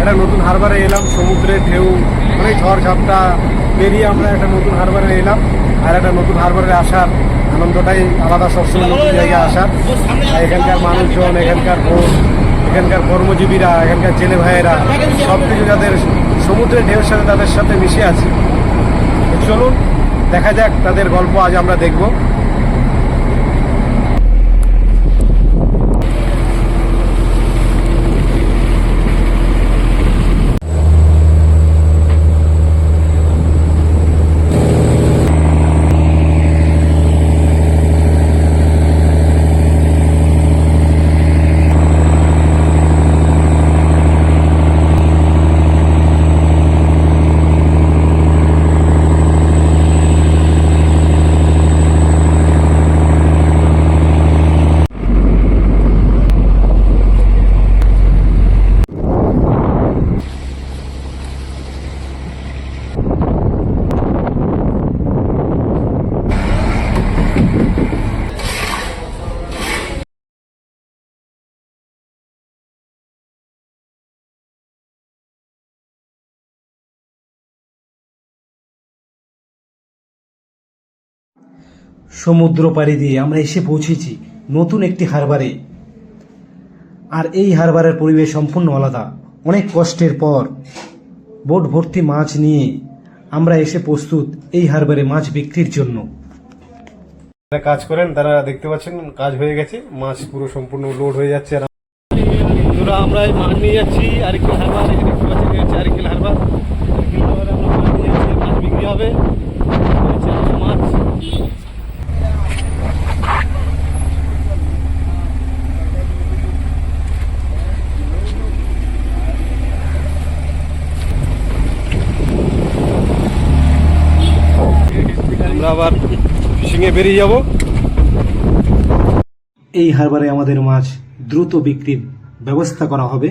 একটা নতুন হারবারে এলাম সমুদ্রের ঢেউ, অনেক ঝড় ঝাপটা পেরিয়ে আমরা একটা নতুন হারবারে এলাম। আর একটা নতুন হারবারে আসার আনন্দটাই আলাদা সবসময় নতুন জায়গায় আসার। এখানকার মানুষজন, এখানকার ভোট এখানকার কর্মজীবীরা, এখানকার জেলে ভাইয়েরা সব কিছু যাদের সমুদ্রের ঢেউর সাথে তাদের সাথে মিশে আছে। চলুন, দেখা যাক তাদের গল্প আজ আমরা দেখব। সমুদ্র পাড়ি দিয়ে আমরা এসে পৌঁছেছি নতুন একটি হারবারে। আর এই হারবারের পরিবেশ সম্পূর্ণ আলাদা। অনেক কষ্টের পর বোট ভর্তি মাছ নিয়ে আমরা এসে প্রস্তুত এই হারবারে মাছ বিক্রির জন্য। যারা কাজ করেন তারা দেখতে পাচ্ছেন কাজ হয়ে গেছে। মাছ পুরো সম্পূর্ণ লোড হয়ে যাচ্ছে আর আমরা মাছ নিয়ে যাচ্ছি। আরেকটি হারবার দেখতে পাচ্ছেন হারবারে আমরা মাছ নিয়ে যাচ্ছি মাছ বিক্রি হবে এই হচ্ছে আমাদের মাছ আমরা আবার ফিশিংয়ে বেরিয়ে যাব। এই হারবারে আমাদের মাছ দ্রুত বিক্রির ব্যবস্থা করা হবে।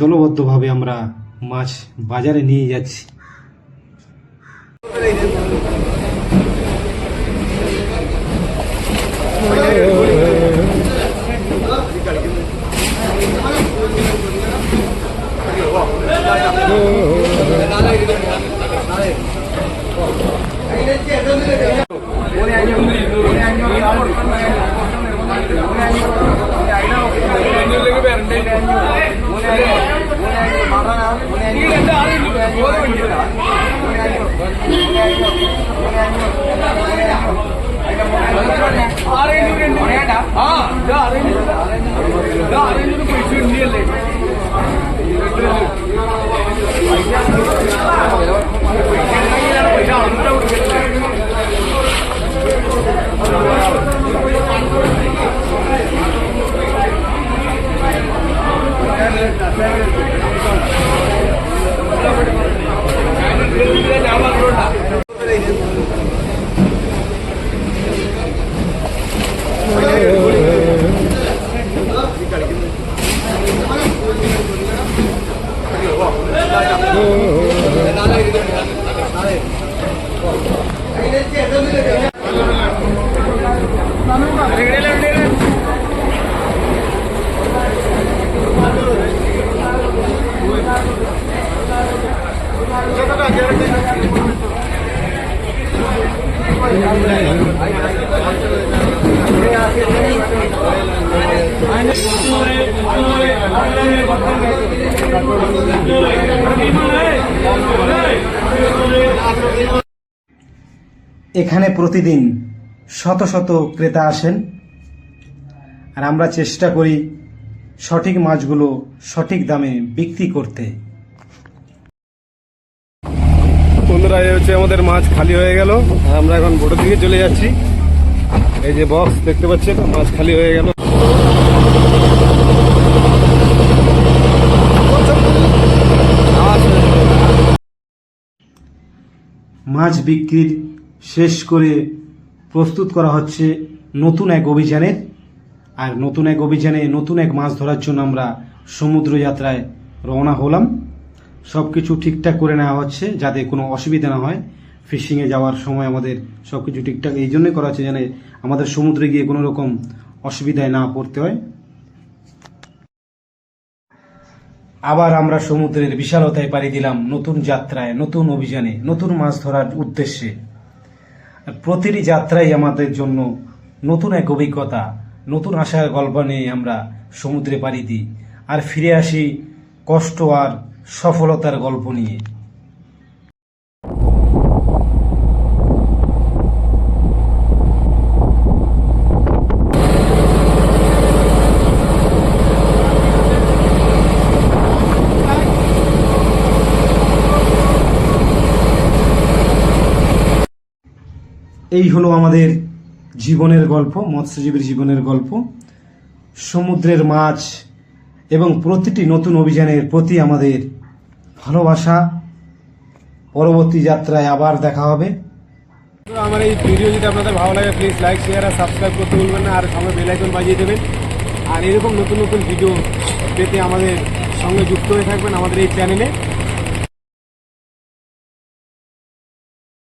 দলবদ্ধভাবে আমরা মাছ বাজারে নিয়ে যাচ্ছি। അറിയണ്ടൂരുണ്ട് ആ ഇത് এখানে প্রতিদিন শত শত ক্রেতা আসেন আর আমরা চেষ্টা করি সঠিক মাছগুলো সঠিক দামে বিক্রি করতে। বন্ধুরা এই হচ্ছে আমাদের মাছ খালি হয়ে গেল। আমরা এখন বোটের দিকে চলে যাচ্ছি। এই যে বক্স দেখতে পাচ্ছেন, মাছ খালি হয়ে গেল। মাছ বিক্রির শেষ করে প্রস্তুত করা হচ্ছে নতুন এক অভিযানের। আর নতুন এক অভিযানে নতুন এক মাছ ধরার জন্য আমরা সমুদ্র যাত্রায় রওনা হলাম। সব কিছু ঠিকঠাক করে নেওয়া হচ্ছে যাতে কোনো অসুবিধা না হয়। ফিশিংয়ে যাওয়ার সময় আমাদের সব কিছু ঠিকঠাক, এই জন্যই করা হচ্ছে যেন আমাদের সমুদ্রে গিয়ে কোনো রকম অসুবিধায় না পড়তে হয়। আবার আমরা সমুদ্রের বিশালতায় পাড়ি দিলাম নতুন যাত্রায়, নতুন অভিযানে, নতুন মাছ ধরার উদ্দেশ্যে। প্রতিটি যাত্রাই আমাদের জন্য নতুন এক অভিজ্ঞতা, নতুন আশার গল্প নিয়ে আমরা সমুদ্রে পাড়ি দিই। আর ফিরে আসি কষ্ট আর সফলতার গল্প নিয়ে। এই হলো আমাদের জীবনের গল্প, মৎস্যজীবীর জীবনের গল্প। সমুদ্রের মাছ এবং প্রতিটি নতুন অভিযানের প্রতি আমাদের ভালোবাসা। পরবর্তী যাত্রায় আবার দেখা হবে। আমার এই ভিডিও যদি আপনাদের ভালো লাগে প্লিজ লাইক শেয়ার আর সাবস্ক্রাইব করতে ভুলবেন না। আর সঙ্গে বেলাইকন বাজিয়ে দেবেন। আর এরকম নতুন নতুন ভিডিও পেতে আমাদের সঙ্গে যুক্ত হয়ে থাকবেন আমাদের এই চ্যানেলে